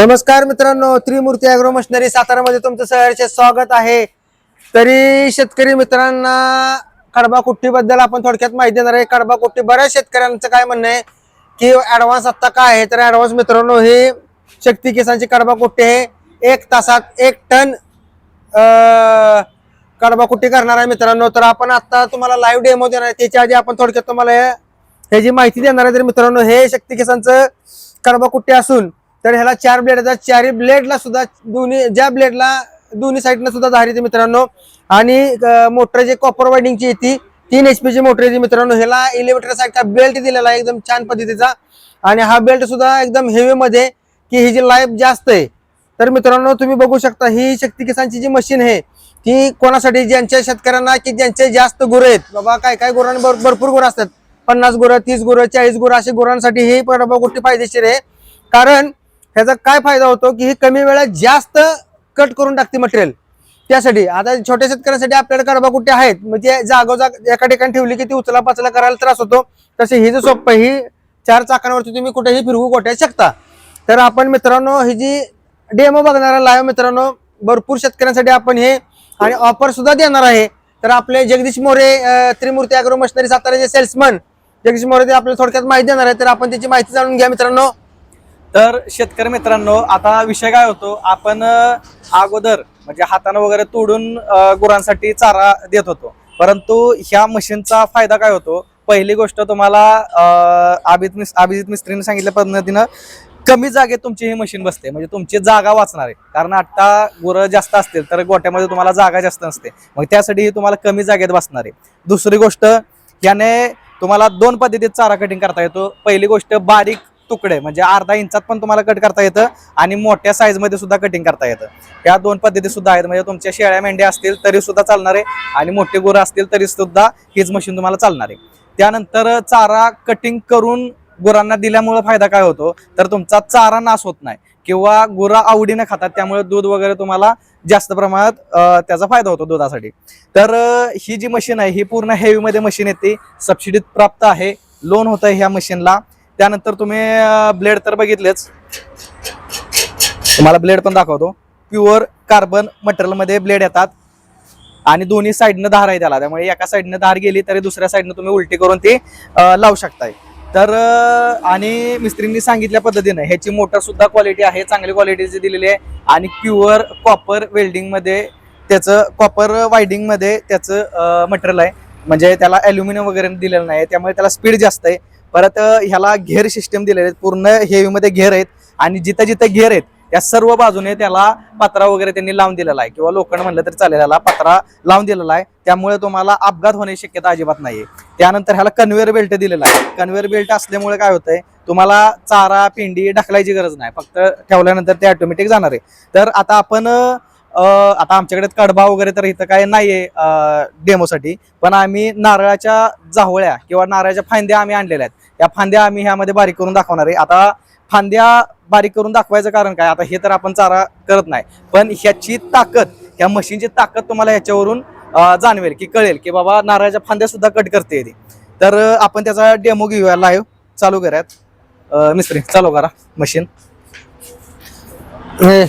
नमस्कार मित्रांनो त्रिमूर्ती agro machinery सातारामध्ये तुमचं सहर्ष स्वागत आहे. तरी शेतकरी मित्रांना कडबा कुट्टीबद्दल आपण थोडक्यात माहिती देणार आहे. कडबा कुट्टी बऱ्याच शेतकऱ्यांचं काय म्हणणं आहे की ऍडव्हान्स आत्ता काय आहे? तर ऍडव्हान्स मित्रांनो ही शक्ती किसानची कडबा कुट्टी आहे. एक तासात एक टन कडबा कुट्टी करणार आहे मित्रांनो. तर आपण आत्ता तुम्हाला लाईव्ह डेमो देणार आहे. त्याच्या आधी आपण थोडक्यात तुम्हाला ह्याची माहिती देणार आहे तर मित्रांनो हे शक्ती किसानचं कडबा कुट्टी असून तर ह्याला चार ब्लेड येतात. चारही ब्लेडला सुद्धा दोन्ही ज्या ब्लेडला दोन्ही साईडला सुद्धा धार येते मित्रांनो. आणि मोटर जे कॉपर वायडिंगची येते तीन एच ची मोटर येते मित्रांनो. ह्याला इलेव्हेटर साईडचा बेल्ट दिलेला आहे एकदम छान पद्धतीचा. आणि हा बेल्ट सुद्धा एकदम हेवीमध्ये की ही जी लाईफ जास्त आहे. तर मित्रांनो तुम्ही बघू शकता ही शक्ती किसानची जी मशीन आहे ती कोणासाठी ज्यांच्या शेतकऱ्यांना की ज्यांचे जास्त गुरं आहेत. बाबा काय काय गुरांना भरपूर गुरं असतात. पन्नास गुरं तीस गुरं चाळीस गुरं अशी गुरांसाठी ही बाबा गोष्टी फायदेशीर आहे. कारण ह्याचा काय फायदा होतो की ही कमी वेळात जास्त कट करून टाकते मटेरियल त्यासाठी आता छोट्या शेतकऱ्यांसाठी आपल्याकडे कडबा कुठे आहेत. म्हणजे जागोजाग एका ठिकाणी ठेवली की ती उचला पाचला करायला त्रास होतो. तसे ही जो सोप्प ही चार चाकांवरती तुम्ही कुठेही फिरवू कोठे शकता. तर आपण मित्रांनो ही जी डेमो बघणारा लाईव्ह मित्रांनो भरपूर शेतकऱ्यांसाठी आपण हे आणि ऑफर सुद्धा देणार आहे. तर आपले जगदीश मोरे त्रिमूर्ती अॅग्रो मशिनरी साताराचे सेल्समन जगदीश मोरे ते आपल्याला थोडक्यात माहिती देणार आहे तर आपण त्याची माहिती जाणून घ्या मित्रांनो. तर शेतकरी मित्रांनो आता विषय काय होतो? आपण अगोदर म्हणजे हातानं वगैरे तोडून गुरांसाठी चारा देत होतो. परंतु ह्या मशीनचा फायदा काय होतो? पहिली गोष्ट तुम्हाला अभिजित मिस अभिजित मिस्त्रीने सांगितल्या पद्धतीनं कमी जागेत तुमची ही मशीन बसते. म्हणजे तुमची जागा वाचणार आहे. कारण आता गुरं जास्त असतील तर गोट्यामध्ये तुम्हाला जागा जास्त नसते. मग त्यासाठी ही तुम्हाला कमी जागेत बसणार आहे. दुसरी गोष्ट याने तुम्हाला दोन पद्धतीत चारा कटिंग करता येतो. पहिली गोष्ट बारीक तुकडे म्हणजे अर्धा इंचात पण तुम्हाला कट करता येतं आणि मोठ्या साईजमध्ये सुद्धा कटिंग करता येतं. या दोन पद्धती सुद्धा आहेत. म्हणजे तुमच्या शेळ्या मेंढ्या असतील तरी सुद्धा चालणार आहे आणि मोठे गुरं असतील तरी सुद्धा हीच मशीन तुम्हाला चालणार आहे. त्यानंतर चारा कटिंग करून गुरांना दिल्यामुळे फायदा काय होतो? तर तुमचा चारा नाश होत नाही किंवा गुरा आवडीने खातात त्यामुळे दूध वगैरे तुम्हाला जास्त प्रमाणात त्याचा फायदा होतो दुधासाठी. तर ही जी मशीन आहे ही पूर्ण हेवीमध्ये मशीन येते. सबसिडीत प्राप्त आहे. लोन होतं ह्या मशीनला त्यानंतर तुम्ही ब्लेड तर बघितलेच. तुम्हाला ब्लेड पण दाखवतो. प्युअर कार्बन मटेरियलमध्ये ब्लेड येतात. आणि दोन्ही साईडनं धार आहे त्याला. त्यामुळे एका साईडनं धार गेली तरी दुसऱ्या साईडनं तुम्ही उलटी करून ती लावू शकताय. तर आणि मिस्त्रींनी सांगितल्या पद्धतीने ह्याची मोटर सुद्धा क्वालिटी आहे चांगली क्वालिटीची दिलेली आहे. आणि प्युअर कॉपर वेल्डिंगमध्ये त्याचं कॉपर वायडिंगमध्ये त्याचं मटेरियल आहे. म्हणजे त्याला अल्युमिनियम वगैरे दिलेलं नाही त्यामुळे त्याला स्पीड जास्त आहे. परत ह्याला घेर सिस्टम दिलेले आहेत. पूर्ण हेवीमध्ये घेर आहेत. आणि जिथं जिथं घेर आहेत या सर्व बाजूने त्याला पत्रा वगैरे त्यांनी लावून दिलेला आहे. किंवा लोखंड म्हणलं तरी चालेल याला पत्रा लावून दिलेला आहे. त्यामुळे तुम्हाला अपघात होण्याची शक्यता अजिबात नाही त्यानंतर ह्याला कन्व्हेअर बेल्ट दिलेला आहे. कन्व्हेअर बेल्ट असल्यामुळे काय होतंय तुम्हाला चारा पिंडी ढकलायची गरज नाही. फक्त ठेवल्यानंतर ते ऑटोमॅटिक जाणार आहे. तर आता आपण आता आमच्याकडे कडबा वगैरे तर इथं काय नाहीये डेमोसाठी. पण आम्ही नारळाच्या जावळ्या किंवा नारळाच्या फांद्या आम्ही आणलेल्या आहेत. या फांद्या आम्ही ह्यामध्ये बारीक करून दाखवणार आहे. आता फांद्या बारीक करून दाखवायचं कारण काय? आता हे तर आपण चारा करत नाही. पण ह्याची ताकद ह्या मशीनची ताकद तुम्हाला ह्याच्यावरून जाणवेल की कळेल की बाबा नारळाच्या फांद्या सुद्धा कट करते येते तर आपण त्याचा डेमो घेऊया लाईव्ह चालू करायत. मिस्त्री चालू करा मशीन. हे.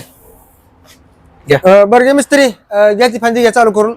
घ्या. अं, बरं घे मिस्त्री. अं, घ्या ती फांदी घ्या चालू करून.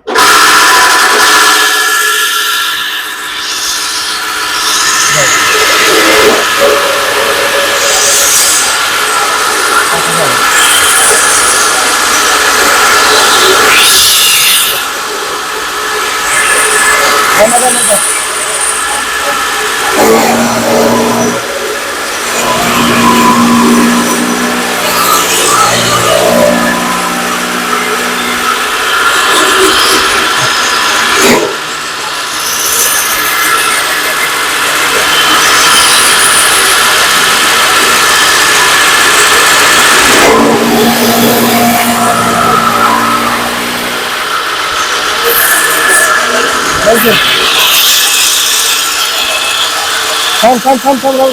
थांब थांब थांब थांब राहू.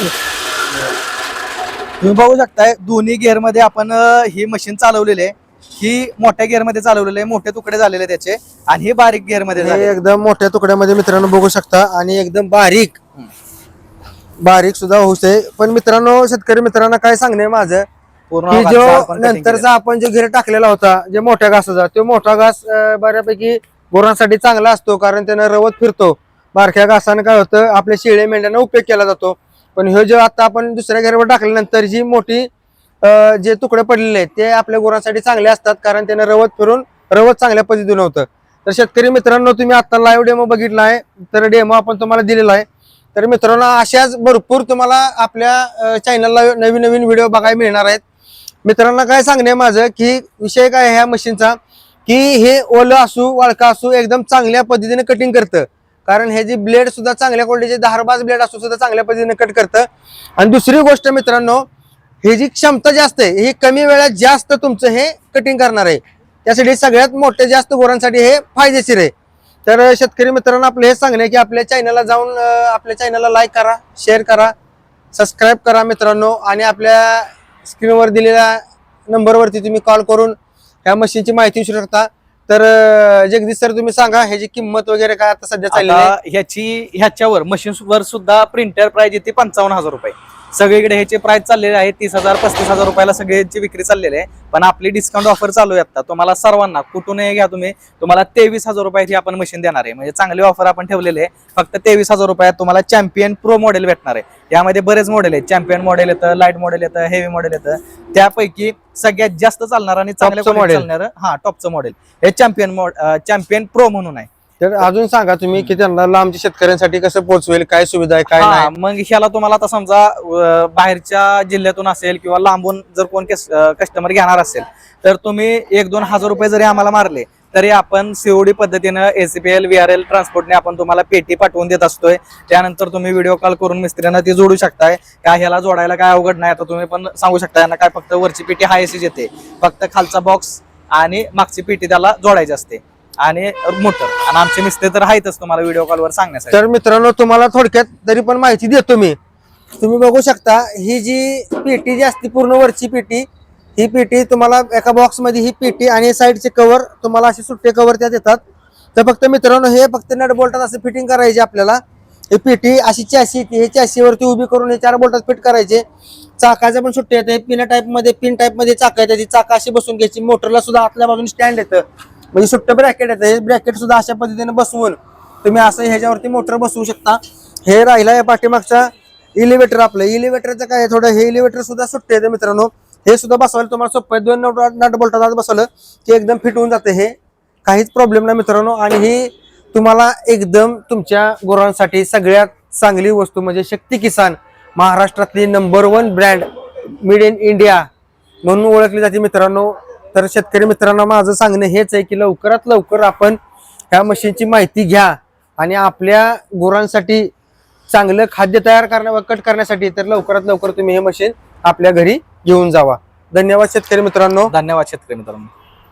तुम्ही बघू शकताय दोन्ही gear मध्ये आपण ही मशीन चालवलेली आहे. ही मोठ्या gear मध्ये चालवलेली आहे मोठे तुकडे झालेले त्याचे. आणि हे बारीक gear मध्ये हे एकदम मोठ्या तुकड्यामध्ये मित्रांनो बघू शकता आणि एकदम बारीक. बारीक सुद्धा होऊ शकते. पण मित्रांनो शेतकरी मित्रांना काय सांगणे माझं? की जो नंतरचा आपण जो घेर टाकलेला होता जे मोठ्या घासाचा तो मोठा घास बऱ्यापैकी गुरांसाठी चांगला असतो कारण त्यानं रवत फिरतो. बारक्या घासानं काय होतं आपल्या शेळ्या मेंढ्यांना उपयोग केला जातो. पण हे जे आता आपण दुसऱ्या घरावर टाकल्यानंतर जी मोठी जे तुकडे पडलेले आहेत ते आपल्या गुरांसाठी चांगले असतात कारण त्यानं रवत फिरून रवत चांगल्या पद्धतीनं होतं. तर शेतकरी मित्रांनो तुम्ही आता लाईव्ह डेमो बघितला आहे तर डेमो आपण तुम्हाला दिलेला आहे. तर मित्रांनो अशाच भरपूर तुम्हाला आपल्या चॅनलला नवीन नवीन व्हिडिओ बघायला मिळणार आहेत. मित्रांना काय सांगणे माझं की विषय काय ह्या मशीनचा की हे ओलं असू वाळका असू एकदम चांगल्या पद्धतीने कटिंग करतं. कारण हे जी ब्लेड सुद्धा चांगल्या क्वालिटीचे धारबाज ब्लेड असू सुद्धा चांगल्या पद्धतीने कट करतं. आणि दुसरी गोष्ट मित्रांनो हे जी क्षमता जास्त आहे ही कमी वेळात जास्त तुमचं हे कटिंग करणार आहे. त्यासाठी सगळ्यात मोठे जास्त गोरांसाठी हे फायदेशीर आहे. तर शेतकरी मित्रांनो आपलं हे सांगणे की आपल्या चॅनलला जाऊन आपल्या चॅनलला लाईक करा शेअर करा सबस्क्राईब करा मित्रांनो. आणि आपल्या स्क्रीनवर दिलेल्या नंबरवरती तुम्ही कॉल करून ह्या मशीनची माहिती विचारू शकता. तर जगदीश सर तुम्ही सांगा ह्याची किंमत वगैरे काय आता सध्या चालली आहे? आता ह्याची ह्याच्यावर मशीन वर सुद्धा प्रिंटर प्राइस येते पंचावन्न हजार रुपये. सगळीकडे ह्याचे प्राइस चाललेले आहे तीस हजार पस्तीस हजार रुपयाला सगळ्यांची विक्री चाललेली आहे. पण आपली डिस्काउंट ऑफर चालू आहे आता. तुम्हाला सर्वांना कुठूनही घ्या तुम्ही तुम्हाला तेवीस हजार रुपयाची आपण मशीन देणार आहे. म्हणजे चांगली ऑफर आपण ठेवलेली आहे. फक्त तेवीस हजार रुपयात तुम्हाला चॅम्पियन प्रो मॉडेल भेटणार आहे. यामध्ये बरेच मॉडेल आहेत. चॅम्पियन मॉडेल येतं लाइट मॉडेल येतं हेवी मॉडेल येतं. त्यापैकी सगळ्यात जास्त चालणार आणि चांगल्या quality model. चालणार हा टॉपचं मॉडेल हे चॅम्पियन चॅम्पियन प्रो म्हणून आहे. तर अजून सांगा तुम्ही की त्यांना लांबच्या शेतकऱ्यांसाठी कसं पोहोचवेल काय सुविधा आहे काय हा, नाही? मग ह्याला तुम्हाला आता समजा अं, बाहेरच्या जिल्ह्यातून असेल किंवा लांबून जर कोण कस्टमर घेणार असेल तर तुम्ही एक दोन हजार रुपये जरी आम्हाला मारले तरी आपण सीओडी पद्धतीनं एसीपीएल व्हीआरएल ट्रान्सपोर्टने आपण तुम्हाला पेटी पाठवून देत असतोय. त्यानंतर तुम्ही व्हिडिओ कॉल करून मिस्त्रींना ती जोडू शकताय. काय ह्याला जोडायला काय अवघड नाही आता तुम्ही पण सांगू शकता यांना काय फक्त वरची पेटी हा एसीच येते. फक्त खालचा बॉक्स आणि मागची पेटी त्याला जोडायची असते. आणि मोटर आणि आमचे मिस्ते तर आहेतच तुम्हाला व्हिडिओ कॉलवर सांगण्यासाठी. तर मित्रांनो तुम्हाला थोडक्यात तरी पण माहिती देतो मी. तुम्ही बघू शकता ही जी पेटी जी असते पूर्ण वरची पेटी ही पेटी तुम्हाला एका बॉक्समध्ये ही पेटी आणि साईडचे कव्हर तुम्हाला असे सुट्टे कव्हर त्यात येतात. तर फक्त मित्रांनो हे फक्त नट बोल्टात असं फिटिंग करायचे आपल्याला. हे पेटी अशी चॅशी येते हे चॅशीवरती उभी करून हे चार बोल्टात फिट करायचे. चाकाचे पण सुट्टे येते पिन टाईपमध्ये पिन टाईपमध्ये चाका येते ती चाका अशी बसून घ्यायची. मोटरला सुद्धा आतल्या बाजून स्टँड येतं. म्हणजे सुट्ट ब्रॅकेट येतं हे ब्रॅकेट सुद्धा अशा पद्धतीने बसवून तुम्ही असं ह्याच्यावरती मोटर बसवू शकता. हे राहिला या पाठीमागचा इलिव्हेटर आपलं. इलिव्हेटरचं काय आहे, थोडं? हे इलिव्हेटर सुद्धा सुट्टे मित्रांनो. हे सुद्धा बसवायला तुम्हाला सोपं आहे. दोन नट नट बोलतात आज बसवलं की एकदम फिट होऊन जाते हे. काहीच प्रॉब्लेम नाही मित्रांनो. आणि ही तुम्हाला एकदम तुमच्या गुरांसाठी सगळ्यात चांगली वस्तू म्हणजे शक्ती किसान महाराष्ट्रातली number one brand made in India म्हणून ओळखली जाते मित्रांनो. तर शेतकरी मित्रांना माझं सांगणं हेच आहे की लवकरात लवकर आपण ह्या मशीनची माहिती घ्या आणि आपल्या गुरांसाठी चांगलं खाद्य तयार करण्या कट करण्यासाठी तर लवकरात लवकर तुम्ही हे मशीन आपल्या घरी घेऊन जावा. धन्यवाद शेतकरी मित्रांनो. धन्यवाद शेतकरी मित्रांनो.